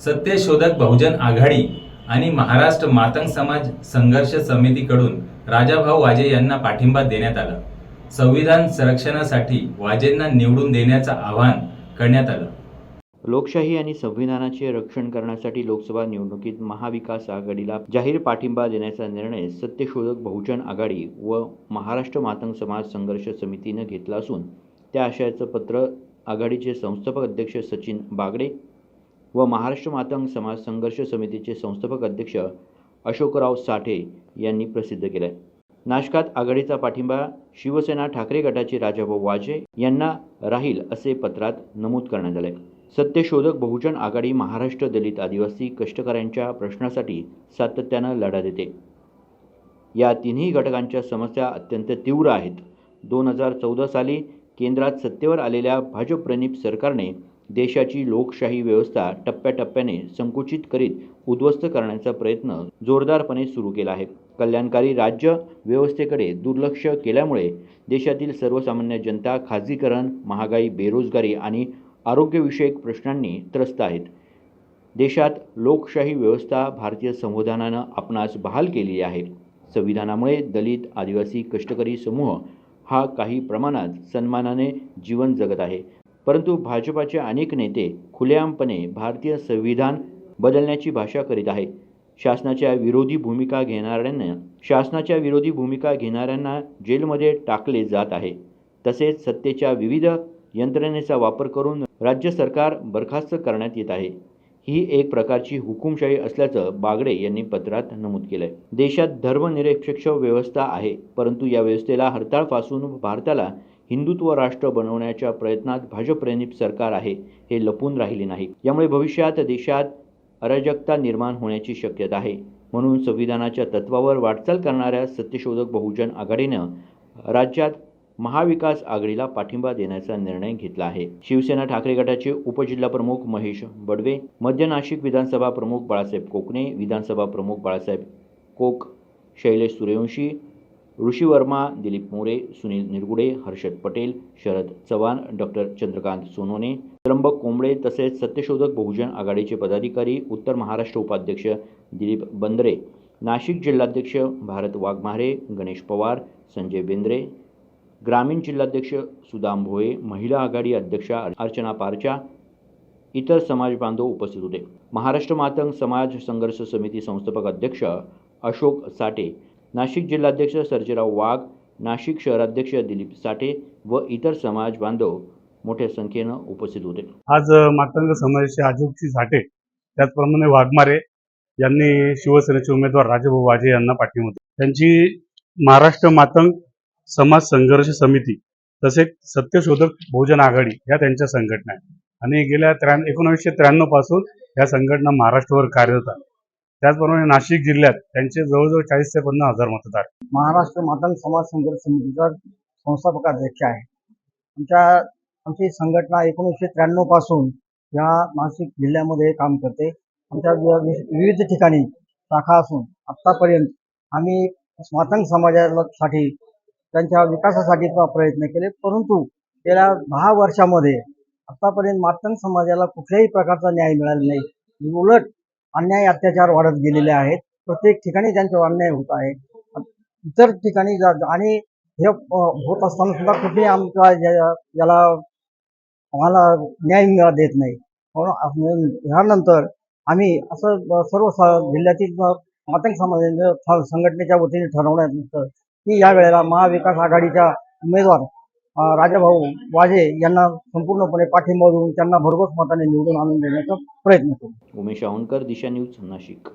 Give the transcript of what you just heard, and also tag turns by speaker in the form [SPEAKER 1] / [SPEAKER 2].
[SPEAKER 1] सत्यशोधक बहुजन आघाडी आणि महाराष्ट्र मातंग समाज संघर्ष समितीकडून राजाभाऊ वाजे यांना पाठिंबा देण्यात आला. संविधान संरक्षणासाठी वाजेंना निवडून देण्याचं आवाहन करण्यात आलं.
[SPEAKER 2] लोकशाही आणि संविधानाचे रक्षण करण्यासाठी लोकसभा निवडणुकीत महाविकास आघाडीला जाहीर पाठिंबा देण्याचा निर्णय सत्यशोधक बहुजन आघाडी व महाराष्ट्र मातंग समाज संघर्ष समितीनं घेतला असून त्या आशयाचं पत्र आघाडीचे संस्थापक अध्यक्ष सचिन बागडे व महाराष्ट्र मातंग समाज संघर्ष समितीचे संस्थापक अध्यक्ष अशोकराव साठे यांनी प्रसिद्ध केलं आहे नाशकात आघाडीचा पाठिंबा शिवसेना ठाकरे गटाचे राजाभाऊ वाजे यांना राहील असे पत्रात नमूद करण्यात आले सत्यशोधक बहुजन आघाडी महाराष्ट्र दलित आदिवासी कष्टकऱ्यांच्या प्रश्नासाठी सातत्यानं लढा देते. या तिन्ही घटकांच्या समस्या अत्यंत तीव्र आहेत. दोन हजार चौदा साली केंद्रात सत्तेवर आलेल्या भाजप सरकारने देशाची लोकशाही व्यवस्था टप्प्याटप्प्याने संकुचित करीत उद्ध्वस्त करण्याचा प्रयत्न जोरदारपणे सुरू केला आहे. कल्याणकारी राज्य व्यवस्थेकडे दुर्लक्ष केल्यामुळे देशातील सर्वसामान्य जनता खाजगीकरण महागाई बेरोजगारी आणि आरोग्यविषयक प्रश्नांनी त्रस्त आहेत. देशात लोकशाही व्यवस्था भारतीय संविधानानं आपणास बहाल केलेली आहे. संविधानामुळे दलित आदिवासी कष्टकरी समूह हा काही प्रमाणात सन्मानाने जीवन जगत आहे. परंतु भाजपाचे अनेक नेते खुलेआमपणे भारतीय संविधान बदलण्याची भाषा करीत आहे शासनाच्या विरोधी भूमिका घेणाऱ्यांना शासनाच्या विरोधी भूमिका घेणाऱ्यांना जेलमध्ये टाकले जात आहे. तसेच सत्तेच्या विविध यंत्रणेचा वापर करून राज्य सरकार बरखास्त करण्यात येत आहे. ही एक प्रकारची हुकुमशाही असल्याचं बागडे यांनी पत्रात नमूद केलंय. देशात धर्मनिरपेक्ष व्यवस्था आहे परंतु या व्यवस्थेला हरताळ फासून भारताला हिंदुत्व राष्ट्र बनवण्याच्या प्रयत्नात भाजप-प्रणीत सरकार आहे हे लपून राहिले नाही. यामुळे भविष्यात देशात अराजकता निर्माण होण्याची शक्यता आहे. म्हणून संविधानाच्या तत्वावर वाटचाल करणाऱ्या सत्यशोधक बहुजन आघाडीनं राज्यात महाविकास आघाडीला पाठिंबा देण्याचा निर्णय घेतला आहे. शिवसेना ठाकरे गटाचे उपजिल्हाप्रमुख महेश बडवे मध्य नाशिक विधानसभा प्रमुख बाळासाहेब कोकणे विधानसभा प्रमुख बाळासाहेब कोक शैलेश सूर्यवंशी ऋषी वर्मा दिलीप मोरे सुनील निरगुडे हर्षद पटेल शरद चव्हाण डॉक्टर चंद्रकांत सोनोने त्र्यंबक कोंबडे तसेच सत्यशोधक बहुजन आघाडीचे पदाधिकारी उत्तर महाराष्ट्र उपाध्यक्ष दिलीप बंदरे नाशिक जिल्हाध्यक्ष भारत वाघमारे गणेश पवार संजय बेंद्रे ग्रामीण जिल्हाध्यक्ष सुदाम भोये महिला आघाडी अध्यक्षा अर्चना पारचा इतर समाज बांधव उपस्थित होते. महाराष्ट्र मातंग समाज संघर्ष समिती संस्थापक अध्यक्ष अशोक साठे नाशिक जिल्हाध्यक्ष सर्जेराव वाघ नाशिक शहराध्यक्ष दिलीप साठे व इतर समाज बांधव मोठ्या संख्येनं उपस्थित होते.
[SPEAKER 3] आज मातंग समाजाचे आजोबजी साठे त्याचप्रमाणे वाघमारे यांनी शिवसेनेचे उमेदवार राजेभाऊ वाजे यांना पाठिंबा त्यांची महाराष्ट्र मातंग समाज संघर्ष समिती तसेच सत्यशोधक भोजन आघाडी या त्यांच्या संघटना आहेत. आणि गेल्या त्र्या एकोणीसशे त्र्याण्णवपासून या संघटना महाराष्ट्रभर कार्यरत आहेत त्याचप्रमाणे नाशिक जिल्ह्यात त्यांचे जवळजवळ चाळीस ते पन्नास हजार मतदार.
[SPEAKER 4] महाराष्ट्र मातंग समाज संघर्ष समितीचा संस्थापक अध्यक्ष आहे. आमच्या आमची संघटना एकोणीसशे त्र्याण्णवपासून या नाशिक जिल्ह्यामध्ये काम करते. आमच्या वि- विविध ठिकाणी शाखा असून आत्तापर्यंत आम्ही मातंग समाजासाठी त्यांच्या विकासासाठी प्रयत्न केले. परंतु गेल्या दहा वर्षामध्ये आत्तापर्यंत मातंग समाजाला कुठल्याही प्रकारचा न्याय मिळाला नाही. उलट अन्याय अत्याचार वाढत गेलेले आहेत. प्रत्येक ठिकाणी त्यांच्यावर अन्याय होत आहे. इतर ठिकाणी जा- आणि हे होत असताना सुद्धा कुठे आमच्या याला आम्हाला न्याय मिळा देत नाही. म्हणून ह्यानंतर आम्ही असं सर्व स- जिल्ह्यातील मातंग समाजाच्या संघटनेच्या वतीने ठरवण्यात की या वेळेला महाविकास आघाडीच्या उमेदवार राजाभाऊ वाजे यांना संपूर्णपणे पाठिंबा देऊन त्यांना भरघोस मताने निवडून आणून देण्याचा प्रयत्न करू.
[SPEAKER 2] उमेश आवणकर दिशा न्यूज नाशिक.